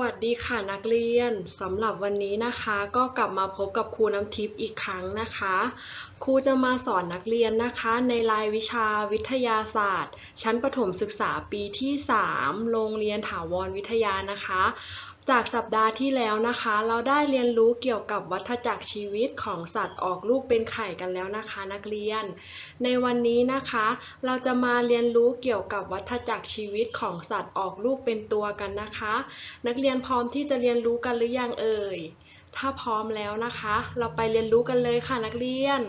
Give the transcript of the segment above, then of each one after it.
วัสดีค่ะนักเรียนสำหรับวันนี้นะคะ ก็กลับมาพบกับครูน้ำทิพย์อีกครั้งนะคะ ครูจะมาสอนนักเรียนนะคะ ในรายวิชาวิทยาศาสตร์ ชั้นประถมศึกษาปีที่ 3 โรงเรียนถาวรวิทยานะคะ จากสัปดาห์ที่แล้วนะคะ เราได้เรียนรู้เกี่ยวกับวัฏจักรชีวิตของสัตว์ออกลูกเป็นไข่กันแล้วนะคะ นักเรียน ในวันนี้นะคะ เราจะมาเรียนรู้เกี่ยวกับวัฏจักรชีวิตของสัตว์ออกลูกเป็นตัวกันนะคะ นักเรียนพร้อมที่จะเรียนรู้กันหรือยังเอ่ย ถ้าพร้อมแล้วนะคะ เราไปเรียนรู้กันเลยค่ะนักเรียน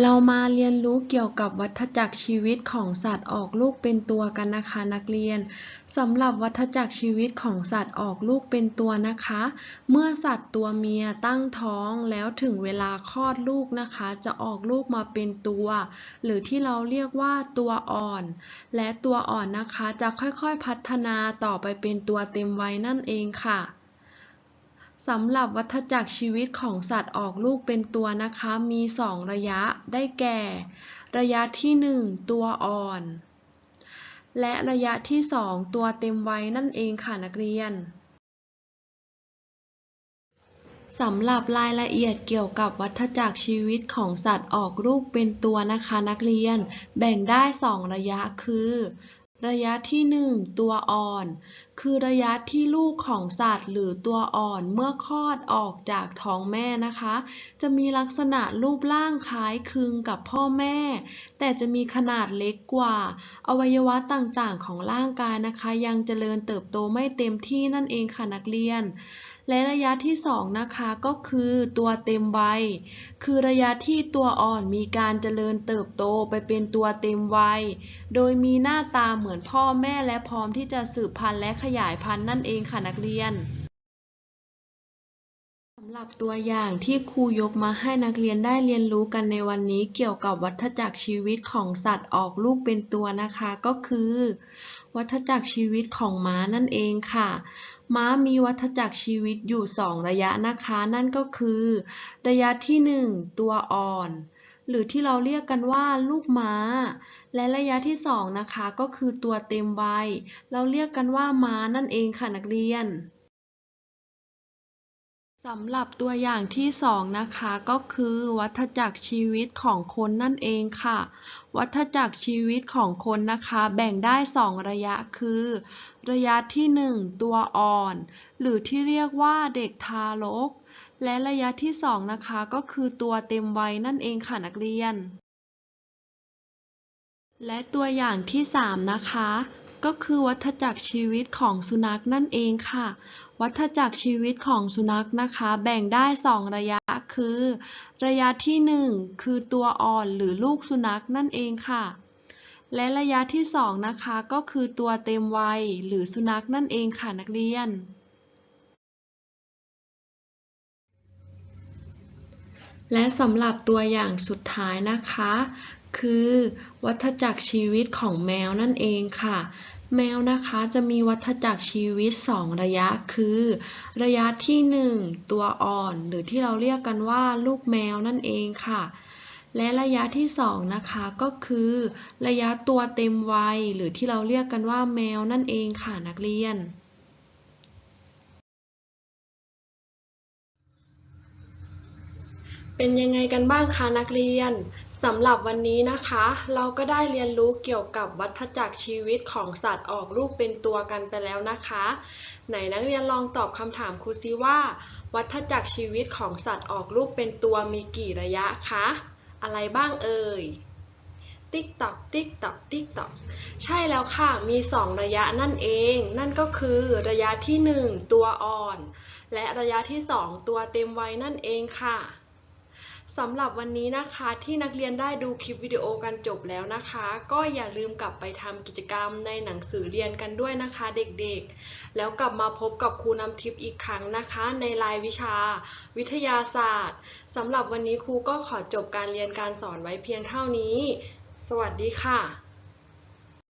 เรามาเรียนรู้เกี่ยวกับวัฏจักรชีวิตของสัตว์ออกลูกเป็นตัวกันนะคะนักเรียนสำหรับวัฏจักรชีวิตของสัตว์ออกลูกเป็นตัวนะคะ เมื่อสัตว์ตัวเมียตั้งท้องแล้วถึงเวลาคลอดลูกนะคะ จะออกลูกมาเป็นตัว หรือที่เราเรียกว่าตัวอ่อน และตัวอ่อนนะคะจะค่อยๆพัฒนาต่อไปเป็นตัวเต็มวัยนั่นเองค่ะ สำหรับวัฏจักรชีวิตของสัตว์ออกลูกเป็นตัวนะคะ มี 2 ระยะ ได้แก่ ระยะที่ 1 ตัวอ่อน และระยะที่ 2 ตัวเต็มวัยนั่นเองค่ะนักเรียนสำหรับรายละเอียดเกี่ยวกับวัฏจักรชีวิตของสัตว์ออกลูกเป็นตัวนะคะนักเรียน แบ่งได้ 2 ระยะคือ ระยะที่ 1 ตัวอ่อน คือระยะที่ลูกของสัตว์หรือตัวอ่อนเมื่อคลอดออกจากท้องแม่นะคะ จะมีลักษณะรูปร่างคล้ายคลึงกับพ่อแม่ แต่จะมีขนาดเล็กกว่า อวัยวะต่างๆ ของร่างกายนะคะ ยังเจริญเติบโตไม่เต็มที่นั่นเองค่ะนักเรียน และระยะที่ 2 นะคะก็คือตัวเต็มวัย คือระยะที่ตัวอ่อนมีการเจริญเติบโตไปเป็นตัวเต็มวัย โดยมีหน้าตาเหมือนพ่อแม่และพร้อมที่จะสืบพันธุ์และขยายพันธุ์นั่นเองค่ะนักเรียนสำหรับตัวอย่างที่ครูยกมาให้นักเรียนได้เรียนรู้กันในวันนี้เกี่ยวกับวัฏจักรชีวิตของสัตว์ออกลูกเป็นตัวนะคะก็คือ วัฏจักรชีวิตของม้านั่นเองค่ะ ม้ามีวัฏจักรชีวิตอยู่ 2 ระยะนะคะ นั่นก็คือ ระยะที่ 1 ตัวอ่อน หรือที่เราเรียกกันว่าลูกม้า และระยะที่ 2 นะคะ ก็คือตัวเต็มวัย เราเรียกกันว่าม้านั่นเองค่ะนักเรียน สำหรับตัวอย่างที่2นะคะก็คือวัฏจักรชีวิตของคนนั่นเองค่ะ วัฏจักรชีวิตของคนนะคะแบ่งได้2ระยะคือ ระยะที่ 1 ตัวอ่อน หรือที่เรียกว่าเด็กทารก และระยะที่2นะคะก็คือตัวเต็มวัยนั่นเองค่ะนักเรียน และตัวอย่างที่ 3 นะคะ ก็คือวัฏจักรชีวิตของสุนัขนั่นเองค่ะ วัฏจักรชีวิตของสุนัขนะคะ แบ่งได้ 2 ระยะคือ ระยะที่ 1 คือตัวอ่อนหรือลูกสุนัขนั่นเองค่ะ และระยะที่ 2 นะคะก็คือตัวเต็มวัยหรือสุนัขนั่นเองค่ะนักเรียนและสำหรับตัวอย่างสุดท้ายนะคะ คือ วัฏจักรชีวิตของแมวนั่นเองค่ะ แมวนะคะจะมีวัฏจักรชีวิต 2 ระยะคือ ระยะที่ 1 ตัวอ่อน หรือที่เราเรียกกันว่าลูกแมวนั่นเองค่ะ และระยะที่ 2 นะคะก็คือ ระยะตัวเต็มวัย หรือที่เราเรียกกันว่าแมวนั่นเองค่ะนักเรียนเป็นยังไงกันบ้างคะนักเรียน สำหรับวันนี้นะคะ เราก็ได้เรียนรู้เกี่ยวกับวัฏจักรชีวิตของสัตว์ออกลูกเป็นตัวกันไปแล้วนะคะ ไหนนักเรียนลองตอบคำถามครูซิว่า วัฏจักรชีวิตของสัตว์ออกลูกเป็นตัวมีกี่ระยะคะ อะไรบ้างเอ่ย ติ๊กตอกติ๊กตอกติ๊กตอกใช่แล้วค่ะ มี 2 ระยะนั่นเอง นั่นก็คือระยะที่ 1 ตัวอ่อน และระยะที่ 2 ตัวเต็มวัยนั่นเองค่ะ สำหรับวันนี้นะคะที่นักเรียนได้ดูคลิปวิดีโอกันจบแล้วนะคะ ก็อย่าลืมกลับไปทำกิจกรรมในหนังสือเรียนกันด้วยนะคะเด็กๆ แล้วกลับมาพบกับครูน้ำทิพย์อีกครั้งนะคะ ในรายวิชา วิทยาศาสตร์สำหรับวันนี้ครูก็ขอจบการเรียนการสอนไว้เพียงเท่านี้ สวัสดีค่ะ